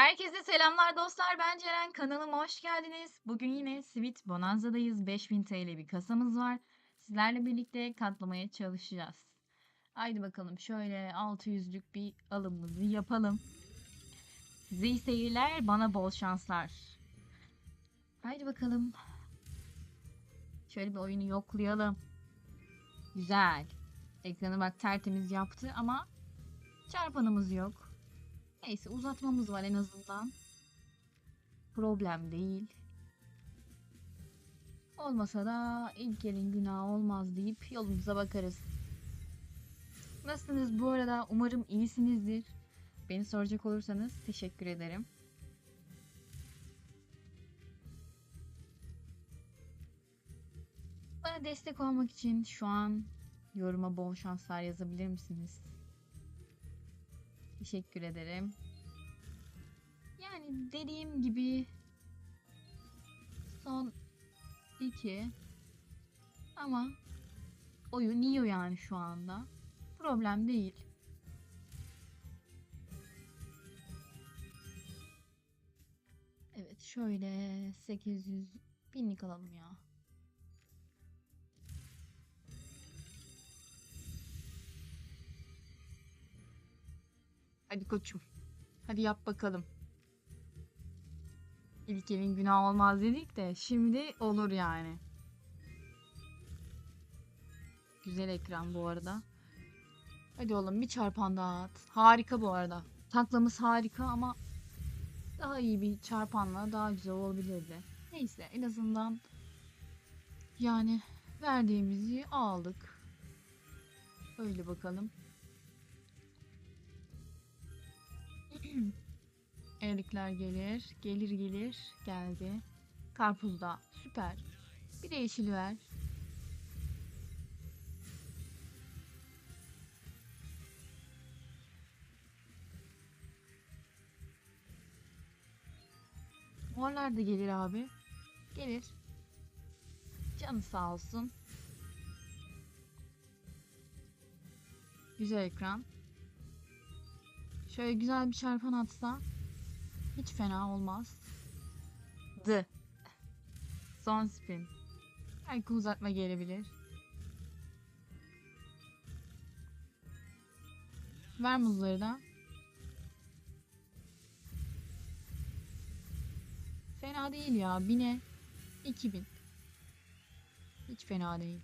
Herkese selamlar dostlar. Ben Ceren. Kanalıma hoş geldiniz. Bugün yine Sweet Bonanza'dayız. 5000 TL bir kasamız var. Sizlerle birlikte katlamaya çalışacağız. Haydi bakalım şöyle 600'lük bir alımımızı yapalım. Size iyi seyirler, bana bol şanslar. Haydi bakalım. Şöyle bir oyunu yoklayalım. Güzel. Ekranı bak tertemiz yaptı ama çarpanımız yok. Neyse uzatmamız var en azından. Problem değil. Olmasa da ilk elin günahı olmaz deyip yolumuza bakarız. Nasılsınız bu arada? Umarım iyisinizdir. Beni soracak olursanız teşekkür ederim. Bana destek olmak için şu an yoruma bol şanslar yazabilir misiniz? Teşekkür ederim. Yani dediğim gibi son iki ama oyun iyi yani şu anda. Problem değil. Evet şöyle 800 binlik alalım ya. Hadi koçum. Hadi yap bakalım. İlk elin günah olmaz dedik de şimdi olur yani. Güzel ekran bu arada. Hadi oğlum bir çarpan daha at. Harika bu arada. Taklamız harika ama daha iyi bir çarpanla daha güzel olabilirdi. Neyse en azından yani verdiğimizi aldık. Öyle bakalım. Erikler gelir. Gelir gelir. Geldi. Karpuz da. Süper. Bir de yeşil ver. Morlar da gelir abi. Gelir. Canı sağ olsun. Güzel ekran. Şöyle güzel bir çarpan atsa hiç fena olmaz. D. Son spin. Belki uzatma gelebilir. Ver muzları da. Fena değil ya. Bine 2000. Hiç fena değil.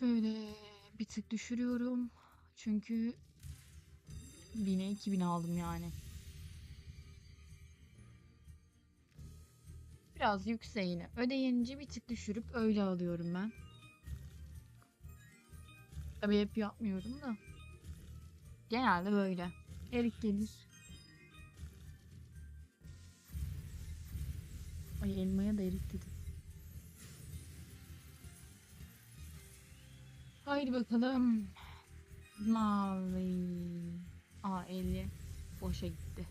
Böyle bir tık düşürüyorum. Çünkü 1000'e 2000 aldım yani. Biraz yükseğini ödeyince bir tık düşürüp öyle alıyorum ben. Tabii hep yapmıyorum da. Genelde böyle. Erik gelir. Ay elmaya da erik dedim. Haydi bakalım. Mavi. Aa 50. Boşa gitti.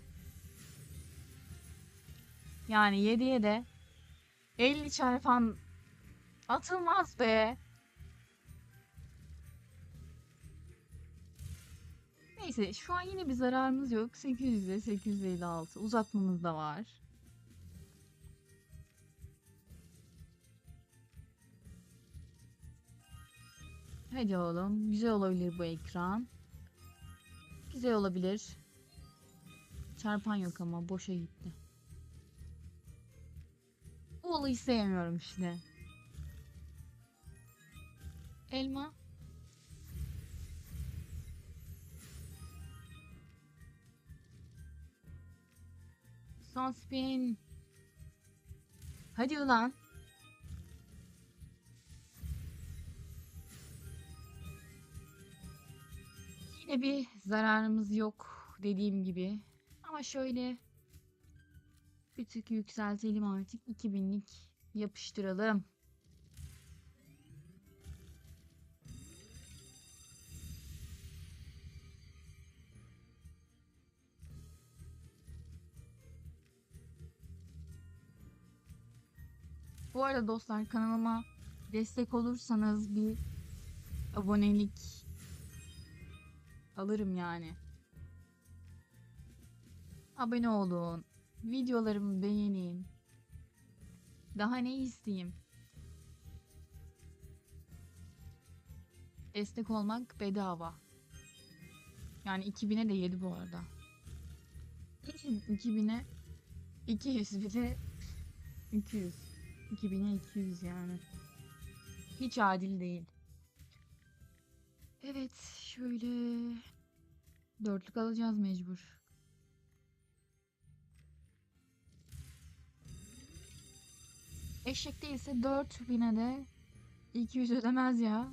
Yani 7'ye de 50 çarpan atılmaz be. Neyse şu an yine bir zararımız yok. 800'e 856 uzatmamız da var. Hadi oğlum. Güzel olabilir bu ekran. Güzel olabilir. Çarpan yok ama boşa gitti. Bu olayı sevmiyorum işte. Elma. Son spin. Hadi ulan. Yine bir zararımız yok dediğim gibi. Ama şöyle bir tık yükseltelim artık. 2000'lik yapıştıralım. Bu arada dostlar kanalıma destek olursanız bir abonelik Alırım yani. Abone olun. Videolarımı beğenin. Daha ne isteyeyim? Destek olmak bedava. Yani 2000'e de yedi bu arada. 2000'e 200 bir de 200. 2000'e 200 yani. Hiç adil değil. Evet şöyle dörtlük alacağız mecbur. Eşek değilse 4000'e de 200 ödemez ya.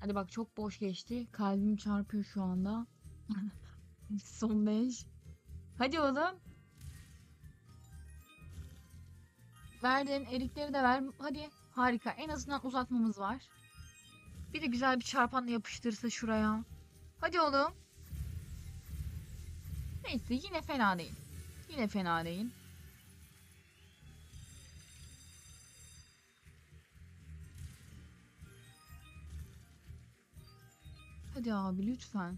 Hadi bak çok boş geçti. Kalbim çarpıyor şu anda. Son 5. Hadi oğlum. Verdin. Erikleri de ver. Hadi. Harika. En azından uzatmamız var. Bir de güzel bir çarpanla yapıştırsa şuraya. Hadi oğlum. Neyse yine fena değil. Yine fena değil. Hadi abi lütfen.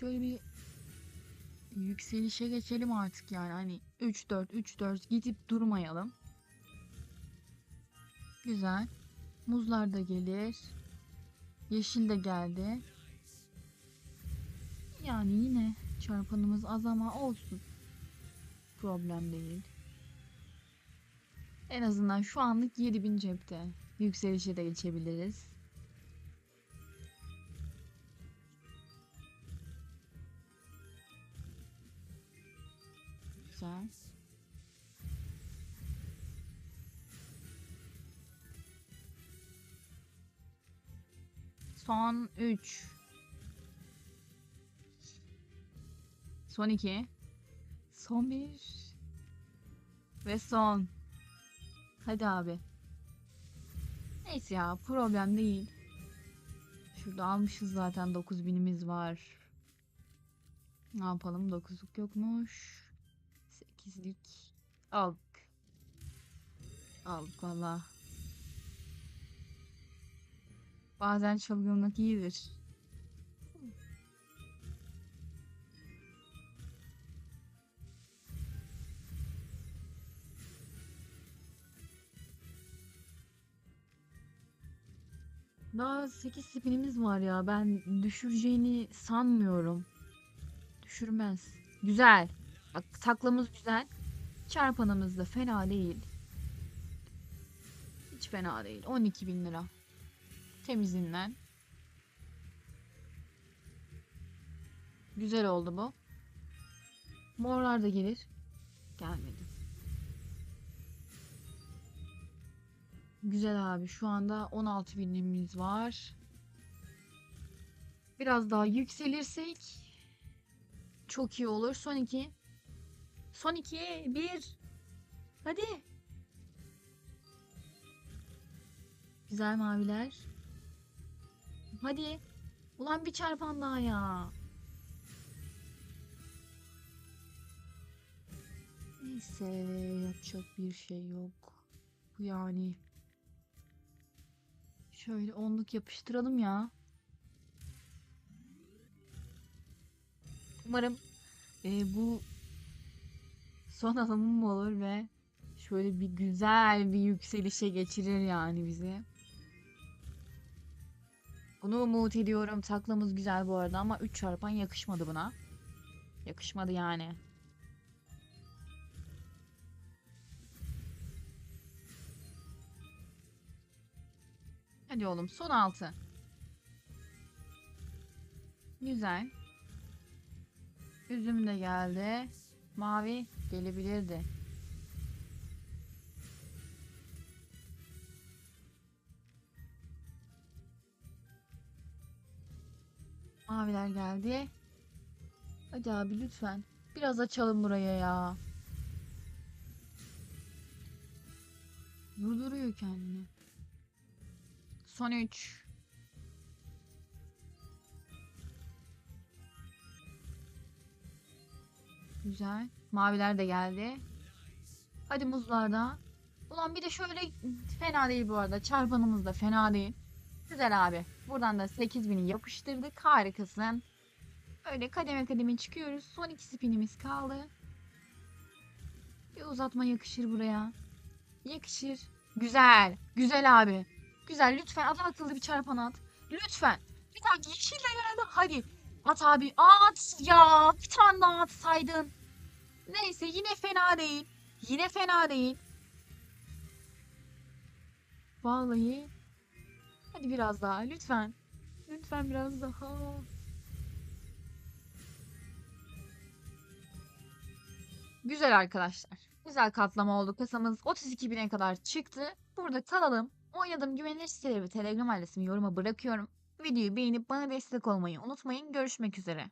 Şöyle bir yükselişe geçelim artık yani. Hani 3-4 3-4 gidip durmayalım. Güzel. Muzlar da gelir. Yeşil de geldi. Yani yine çarpanımız az ama olsun. Problem değil. En azından şu anlık 7000 cepte. Yükselişe de geçebiliriz. Güzel. Son 3. Son 2. Son 1. Ve son. Hadi abi. Neyse ya problem değil. Şurada almışız zaten 9000'imiz var. Ne yapalım 9'luk yokmuş. 8'lik aldık. Aldık valla. Bazen çılgınlık iyidir. Daha 8 spinimiz var ya. Ben düşüreceğini sanmıyorum. Düşürmez. Güzel. Bak taklamız güzel. Çarpanımız da fena değil. Hiç fena değil. 12 bin lira. Temizinden. Güzel oldu bu. Morlar da gelir. Gelmedi. Güzel abi. Şu anda 16 binimiz var. Biraz daha yükselirsek çok iyi olur. Son iki. Son iki. Bir. Hadi. Güzel maviler. Hadi. Ulan bir çarpan daha ya. Neyse yapacak bir şey yok. Bu yani. Şöyle onluk yapıştıralım ya. Umarım e, bu son alımım olur ve şöyle bir güzel bir yükselişe geçirir yani bizi. Bunu umut ediyorum. Taklamız güzel bu arada ama 3 çarpan yakışmadı buna. Yakışmadı yani. Hadi oğlum son 6. Güzel. Üzüm de geldi. Mavi gelebilirdi. Maviler geldi. Hadi abi lütfen. Biraz açalım buraya ya. Durduruyor kendini. Son 3. Güzel. Maviler de geldi. Hadi muzlarda. Ulan bir de şöyle fena değil bu arada. Çarpanımız da fena değil. Güzel abi. Buradan da 8000'i yapıştırdık. Harikasın. Öyle kademe kademe çıkıyoruz. Son iki spinimiz kaldı. Bir uzatma yakışır buraya. Yakışır. Güzel. Güzel abi. Güzel. Lütfen adam akıllı bir çarpan at. Lütfen. Bir tane yeşille geldi. Hadi. At abi. At ya. Bir tane daha atsaydın. Neyse yine fena değil. Yine fena değil. Vallahi. Hadi biraz daha lütfen. Lütfen biraz daha. Güzel arkadaşlar. Güzel katlama oldu. Kasamız 32 bine kadar çıktı. Burada kalalım. Oynadığım güvenilir siteleri ve Telegram adresimi yoruma bırakıyorum. Videoyu beğenip bana destek olmayı unutmayın. Görüşmek üzere.